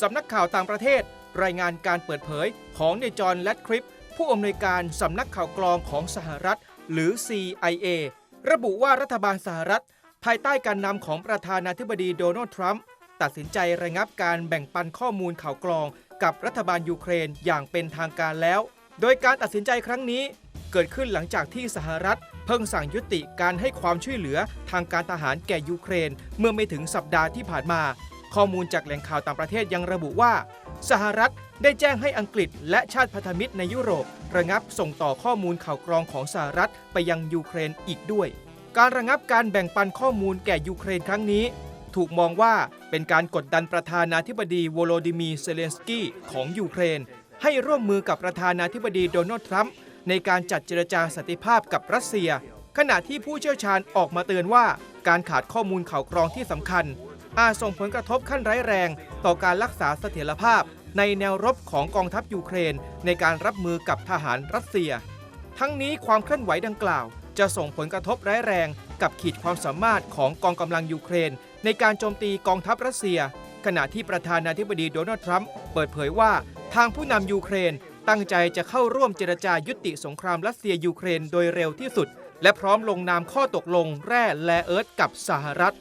สำนักข่าวต่างประเทศ รายงานการเปิดเผยของในจอห์นแลดคลิป ผู้อำนวยการสำนักข่าวกรองของสหรัฐ หรือ CIA ระบุว่ารัฐบาลสหรัฐ ภายใต้การนำของประธานาธิบดีโดนัลด์ทรัมป์ตัดสินใจระงับการแบ่งปันข้อมูลข่าวกรอง กับรัฐบาลยูเครนอย่างเป็นทางการแล้ว โดยการตัดสินใจครั้งนี้ เกิดขึ้นหลังจากที่สหรัฐ เพิ่งสั่งยุติการให้ความช่วยเหลือทางการทหารแก่ยูเครน เมื่อไม่ถึงสัปดาห์ที่ผ่านมา ข้อมูลจากแหล่งข่าวต่างประเทศยังระบุว่า สหรัฐได้แจ้งให้อังกฤษและชาติพันธมิตรในยุโรป ระงับส่งต่อข้อมูลข่าวกรองของสหรัฐไปยังยูเครนอีกด้วย การระงับการแบ่งปันข้อมูลแก่ยูเครนครั้งนี้ ถูกมองว่าเป็นการกดดันประธานาธิบดีโวโลดิมีเซเลนสกี้ของยูเครน ให้ร่วมมือกับประธานาธิบดีโดนัลด์ทรัมป์ในการจัดเจรจาสันติภาพกับรัสเซีย ขณะที่ผู้เชี่ยวชาญออกมาเตือนว่า การขาดข้อมูลข่าวกรองที่สำคัญ อาจส่งผลกระทบขั้นร้ายแรง ต่อการรักษาเสถียรภาพ ในแนวรบของกองทัพยูเครน ในการรับมือกับทหารรัสเซีย ทั้งนี้ความเคลื่อนไหวดังกล่าว จะส่งผลกระทบร้ายแรง กับขีดความสามารถของกองกำลังยูเครน ในการโจมตีกองทัพรัสเซีย ขณะที่ประธานาธิบดีโดนัลด์ทรัมป์เปิดเผยว่าทางผู้นำยูเครนตั้งใจจะเข้าร่วมเจรจายุติสงครามรัสเซียยูเครนโดยเร็วที่สุด และพร้อมลงนามข้อตกลงแร่แลเอิร์ธกับสหรัฐ